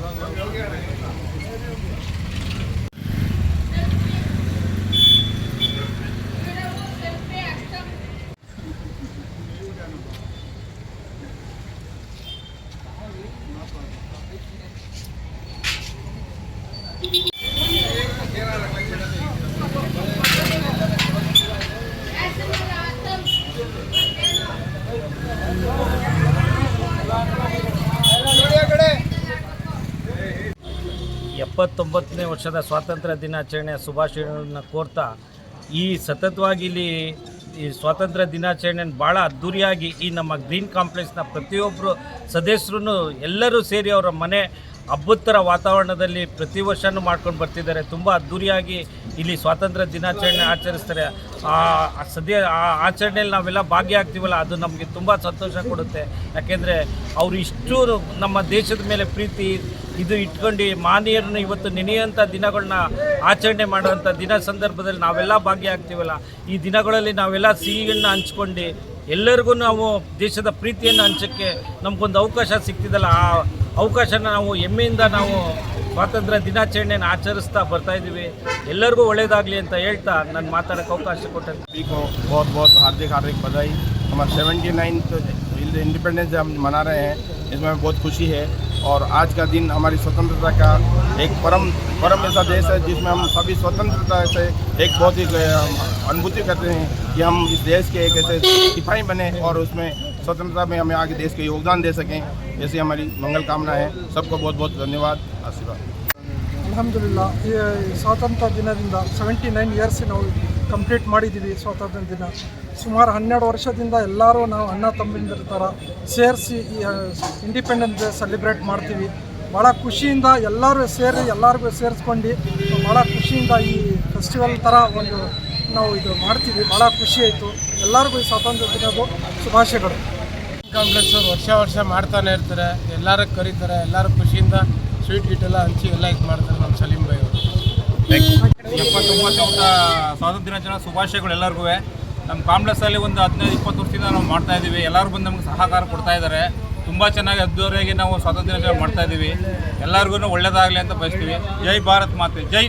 Gracias. ಎಪ್ಪತ್ತೊಂಬತ್ತನೇ ವರ್ಷದ ಸ್ವಾತಂತ್ರ್ಯ ದಿನಾಚರಣೆಯ ಶುಭಾಶಯಗಳನ್ನು ಕೋರ್ತಾ, ಈ ಸತತವಾಗಿ ಇಲ್ಲಿ ಈ ಸ್ವಾತಂತ್ರ್ಯ ದಿನಾಚರಣೆಯನ್ನು ಭಾಳ ಅದ್ಧೂರಿಯಾಗಿ ಈ ನಮ್ಮ ಗ್ರೀನ್ ಕಾಂಪ್ಲೆಕ್ಸ್ನ ಪ್ರತಿಯೊಬ್ಬರು ಸದಸ್ಯರು ಎಲ್ಲರೂ ಸೇರಿ ಅವರ ಮನೆ ಅಬ್ಬುತ್ತರ ವಾತಾವರಣದಲ್ಲಿ ಪ್ರತಿ ವರ್ಷವೂ ಮಾಡ್ಕೊಂಡು ಬರ್ತಿದ್ದಾರೆ. ತುಂಬ ಅದ್ಧೂರಿಯಾಗಿ ಇಲ್ಲಿ ಸ್ವಾತಂತ್ರ್ಯ ದಿನಾಚರಣೆ ಆಚರಿಸ್ತಾರೆ. ಆ ಸದ್ಯ ಆ ಆಚರಣೆಯಲ್ಲಿ ನಾವೆಲ್ಲ ಭಾಗಿಯಾಗ್ತೀವಲ್ಲ, ಅದು ನಮಗೆ ತುಂಬ ಸಂತೋಷ ಕೊಡುತ್ತೆ. ಯಾಕೆಂದರೆ ಅವರು ಇಷ್ಟು ನಮ್ಮ ದೇಶದ ಮೇಲೆ ಪ್ರೀತಿ ಇದು ಇಟ್ಕೊಂಡು ಮಾನೀಯರನ್ನ ಇವತ್ತು ನೆನೆಯುವಂಥ ದಿನಗಳನ್ನ ಆಚರಣೆ ಮಾಡುವಂಥ ದಿನ ಸಂದರ್ಭದಲ್ಲಿ ನಾವೆಲ್ಲ ಭಾಗಿಯಾಗ್ತೀವಲ್ಲ, ಈ ದಿನಗಳಲ್ಲಿ ನಾವೆಲ್ಲ ಸಿಹಿಗಳನ್ನ ಹಂಚ್ಕೊಂಡು ಎಲ್ಲರಿಗೂ ನಾವು ದೇಶದ ಪ್ರೀತಿಯನ್ನು ಹಂಚೋಕ್ಕೆ ನಮಗೊಂದು ಅವಕಾಶ ಸಿಗ್ತಿದಲ್ಲ, ಆ ಅವಕಾಶನ ನಾವು ಹೆಮ್ಮೆಯಿಂದ ನಾವು ಸ್ವಾತಂತ್ರ್ಯ ದಿನಾಚರಣೆಯನ್ನು ಆಚರಿಸ್ತಾ ಬರ್ತಾ ಇದ್ದೀವಿ ಎಲ್ಲರಿಗೂ ಒಳ್ಳೆಯದಾಗಲಿ ಅಂತ ಹೇಳ್ತಾ ನಾನು ಮಾತಾಡೋಕ್ಕೆ ಅವಕಾಶ ಕೊಟ್ಟೆ सभी को बहुत बहुत हार्दिक हार्दिक बधाई हमारा सेवेंटी नाइन्थ इंडिपेंडेंस डे हम मना रहे हैं इसमें हमें बहुत खुशी है और आज का दिन हमारी स्वतंत्रता का एक परम परम ऐसा देश है जिसमें हम सभी स्वतंत्रता से एक बहुत ही अ, अनुभूति करते हैं कि हम इस देश के एक ऐसे सिपाही बने और उसमें स्वतंत्रता में हमें आगे देश को योगदान दे सकें ऐसी हमारी मंगल कामना है सबको बहुत बहुत धन्यवाद आशीर्वाद ಅಲ್ಹಮ್ದುಲಿಲ್ಲ ಈ ಸ್ವಾತಂತ್ರ್ಯ ದಿನದಿಂದ ಸೆವೆಂಟಿ ನೈನ್ ಇಯರ್ಸ್ ನಾವು ಕಂಪ್ಲೀಟ್ ಮಾಡಿದ್ದೀವಿ ಸ್ವಾತಂತ್ರ್ಯ ದಿನ ಸುಮಾರು ಹನ್ನೆರಡು ವರ್ಷದಿಂದ ಎಲ್ಲರೂ ನಾವು ಅಣ್ಣ ತಮ್ಮಂದಿರ ಥರ ಸೇರಿಸಿ ಈ ಇಂಡಿಪೆಂಡೆನ್ಸ್ ಡೇ ಸೆಲೆಬ್ರೇಟ್ ಮಾಡ್ತೀವಿ ಭಾಳ ಖುಷಿಯಿಂದ ಎಲ್ಲರೂ ಸೇರಿ ಎಲ್ಲರಿಗೂ ಸೇರಿಸ್ಕೊಂಡು ಭಾಳ ಖುಷಿಯಿಂದ ಈ ಫೆಸ್ಟಿವಲ್ ಥರ ಒಂದು ನಾವು ಇದು ಮಾಡ್ತೀವಿ ಭಾಳ ಖುಷಿ ಆಯಿತು ಎಲ್ಲರಿಗೂ ಈ ಸ್ವಾತಂತ್ರ್ಯ ದಿನದ ಶುಭಾಶಯಗಳು ಕಾಂಪ್ಲೆಕ್ಸ್ ವರ್ಷ ವರ್ಷ ಮಾಡ್ತಾನೆ ಇರ್ತಾರೆ, ಎಲ್ಲರೂ ಕರೀತಾರೆ, ಎಲ್ಲರೂ ಖುಷಿಯಿಂದ ಸ್ವೀಟ್ ಗೀಟ್ ಎಲ್ಲ ಹಂಚಿ ಎಲ್ಲ ಇದು ಮಾಡ್ತಾರೆ ನಮ್ಮ ಸಲೀಂ ಬೈ ಅವರು. ಎಪ್ಪತ್ತೊಂಬತ್ತು ಸ್ವಾತಂತ್ರ್ಯ ದಿನಾಚರಣೆ ಶುಭಾಶಯಗಳು ಎಲ್ಲರಿಗೂ. ನಮ್ಮ ಕಾಂಪ್ಲೆಕ್ಸಲ್ಲಿ ಒಂದು ಹದಿನೈದು, ಇಪ್ಪತ್ತು ವರ್ಷದಿಂದ ನಾವು ಮಾಡ್ತಾ ಇದ್ದೀವಿ. ಎಲ್ಲರೂ ಬಂದು ನಮ್ಗೆ ಸಹಕಾರ ಕೊಡ್ತಾ ಇದ್ದಾರೆ. ತುಂಬ ಚೆನ್ನಾಗಿ ಅದ್ದೂರಿಯಾಗಿ ನಾವು ಸ್ವಾತಂತ್ರ್ಯ ದಿನಾಚರಣೆ ಮಾಡ್ತಾ ಇದ್ದೀವಿ. ಎಲ್ಲರಿಗೂ ಒಳ್ಳೇದಾಗಲಿ ಅಂತ ಬಯಸ್ತೀವಿ. ಜೈ ಭಾರತ್ ಮಾತೆ, ಜೈ